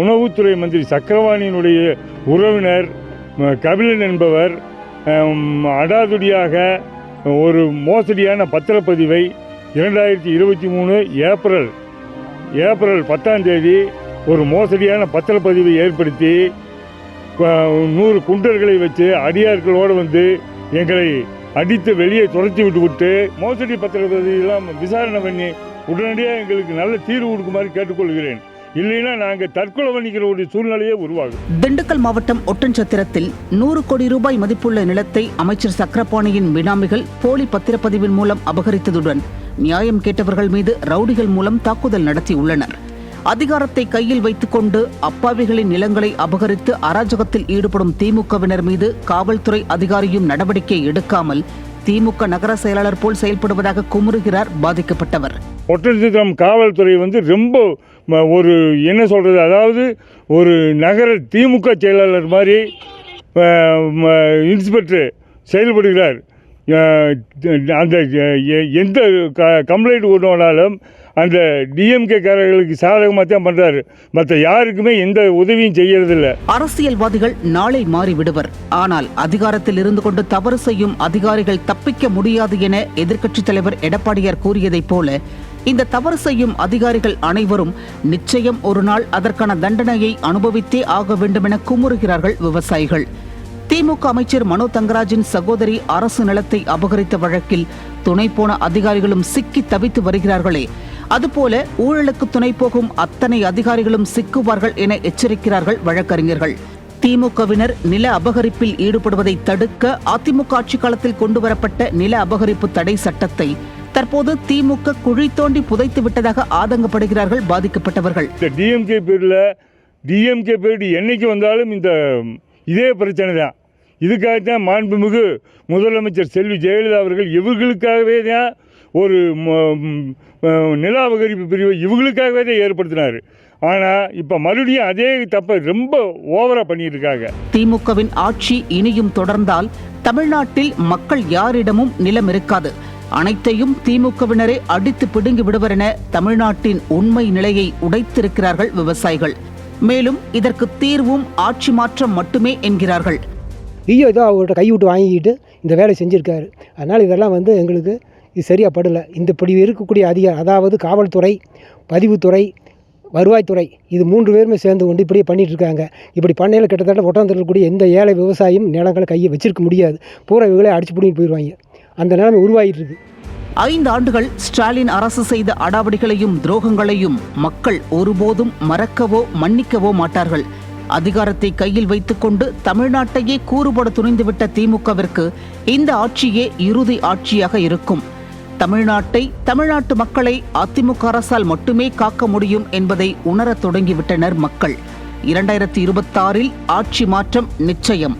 உணவுத்துறை மந்திரி சக்கரவாணியினுடைய உறவினர் கபிலன் என்பவர் அடாதுடியாக ஒரு மோசடியான பத்திரப்பதிவை இரண்டாயிரத்தி இருபத்தி மூணு ஏப்ரல் ஏப்ரல் பத்தாம் தேதி ஒரு மோசடியான பத்திரப்பதிவை ஏற்படுத்தி நூறு குண்டர்களை வச்சு அடியார்களோடு வந்து எங்களை அடித்து வெளியே துரத்தி விட்டு விட்டு மோசடி பத்திரப்பதிவெல்லாம் விசாரணை பண்ணி உடனடியாக எங்களுக்கு நல்ல தீர்வு கொடுக்குமாறு கேட்டுக்கொள்கிறேன். இல்லைன்னா நாங்கள் தற்கொலை பண்ணிக்கிற ஒரு சூழ்நிலையே உருவாகும். திண்டுக்கல் மாவட்டம் ஒட்டன்சத்திரத்தில் நூறு கோடி ரூபாய் மதிப்புள்ள நிலத்தை அமைச்சர் சக்கரபாணியின் பினாமிகள் போலி பத்திரப்பதிவின் மூலம் அபகரித்ததுடன் நியாயம் கேட்டவர்கள் மீது ரவுடிகள் மூலம் தாக்குதல் நடத்தியுள்ளனர். அதிகாரத்தை கையில் வைத்துக்கொண்டு அப்பாவிகளின் நிலங்களை அபகரித்து அராஜகத்தில் ஈடுபடும் திமுகவினர் மீது காவல்துறை அதிகாரியும் நடவடிக்கை எடுக்காமல் திமுக நகர செயலாளர் போல் செயல்படுவதாக குமுறுகிறார் பாதிக்கப்பட்டவர். ஒட்டன்சித்திரம் காவல்துறை வந்து ரொம்ப ம, ஒரு என்ன சொல்கிறது அதாவது ஒரு நகர திமுக செயலாளர் மாதிரி இன்ஸ்பெக்டர் செயல்படுகிறார். அந்த எ- எந்த க கம்ப்ளைண்ட் கொண்டு அந்த டிஎம்கே காரர்களுக்கு சாதகமாக தான் பண்ணுறாரு மற்ற யாருக்குமே எந்த உதவியும் செய்யறதில்ல. அரசியல்வாதிகள் நாளை மாறிவிடுவர். ஆனால் அதிகாரத்தில் இருந்து கொண்டு தவறு செய்யும் அதிகாரிகள் தப்பிக்க முடியாது என எதிர்க்கட்சித் தலைவர் எடப்பாடியார் கூறியதைப் போல இந்த தவறு செய்யும் அதிகாரிகள் அனைவரும் நிச்சயம் ஒரு நாள் அதற்கான தண்டனையை அனுபவித்தே ஆக வேண்டுமென குமுறுகிறார்கள் விவசாயிகள். திமுக அமைச்சர் மனோ தங்கராஜின் சகோதரி அரசு நிலத்தை அபகரித்த வழக்கில் துணை போன அதிகாரிகளும் சிக்கி தவித்து வருகிறார்களே. அதுபோல ஊழலுக்கு துணை போகும் அத்தனை அதிகாரிகளும் சிக்குவார்கள் என எச்சரிக்கிறார்கள் வழக்கறிஞர்கள். திமுகவினர் நில அபகரிப்பில் ஈடுபடுவதை தடுக்க அதிமுக ஆட்சி காலத்தில் கொண்டுவரப்பட்ட நில அபகரிப்பு தடை சட்டத்தை தற்போது திமுக குழி தோண்டி புதைத்து விட்டதாக ஆதங்கப்படுகிறார்கள் பாதிக்கப்பட்டவர்கள். இந்த டிஎம்கே பீரியடில் டிஎம்கே பீரியட் என்னைக்கு வந்தாலும் இந்த இதே பிரச்சனை தான் இதுக்காகத்தான் மாண்புமிகு முதலமைச்சர் செல்வி ஜெயலலிதா அவர்கள் இவர்களுக்காகவே தான் ஒரு நில அபகரிப்பு பிரிவை இவங்களுக்காகவே தான் ஏற்படுத்தினார். ஆனால் இப்போ மறுபடியும் அதே தப்பை ரொம்ப ஓவராக பண்ணிட்டு இருக்காங்க திமுகவின் ஆட்சி இனியும் தொடர்ந்தால் தமிழ்நாட்டில் மக்கள் யாரிடமும் நிலம் இருக்காது. அனைத்தையும் திமுகவினரே அடித்து பிடுங்கி விடுவர் என தமிழ்நாட்டின் உண்மை நிலையை உடைத்திருக்கிறார்கள் விவசாயிகள். மேலும் இதற்கு தீர்வும் ஆட்சி மாற்றம் மட்டுமே என்கிறார்கள். ஐயோ ஏதோ அவர்கிட்ட கை விட்டு வாங்கிக்கிட்டு இந்த வேலையை செஞ்சுருக்காரு. அதனால் இதெல்லாம் வந்து எங்களுக்கு இது சரியாக படலை. இந்த இப்படி இருக்கக்கூடிய அதிகாரம் அதாவது காவல்துறை பதிவுத்துறை வருவாய்த்துறை இது மூன்று பேருமே சேர்ந்து கொண்டு இப்படியே பண்ணிகிட்ருக்காங்க இப்படி பண்ணையில் கிட்டத்தட்ட ஒட்டம் எந்த ஏழை விவசாயியும் நிலங்களை கையை வச்சிருக்க முடியாது. பூரா இவங்களே அடிச்சு பிடிங்கிட்டு போயிடுவாங்க. அந்த நிலைமை உருவாகிட்டு ஐந்து ஆண்டுகள் ஸ்டாலின் அரசு செய்த அடாவடிகளையும் துரோகங்களையும் மக்கள் ஒருபோதும் மறக்கவோ மன்னிக்கவோ மாட்டார்கள். அதிகாரத்தை கையில் வைத்துக்கொண்டு தமிழ்நாட்டையே கூறுபட துணிந்துவிட்ட திமுகவிற்கு இந்த ஆட்சியே இறுதி ஆட்சியாக இருக்கும். தமிழ்நாட்டை தமிழ்நாட்டு மக்களை அதிமுக அரசால் மட்டுமே காக்க முடியும் என்பதை உணரத் தொடங்கிவிட்டனர் மக்கள். இரண்டாயிரத்தி இருபத்தாறில் ஆட்சி மாற்றம் நிச்சயம்.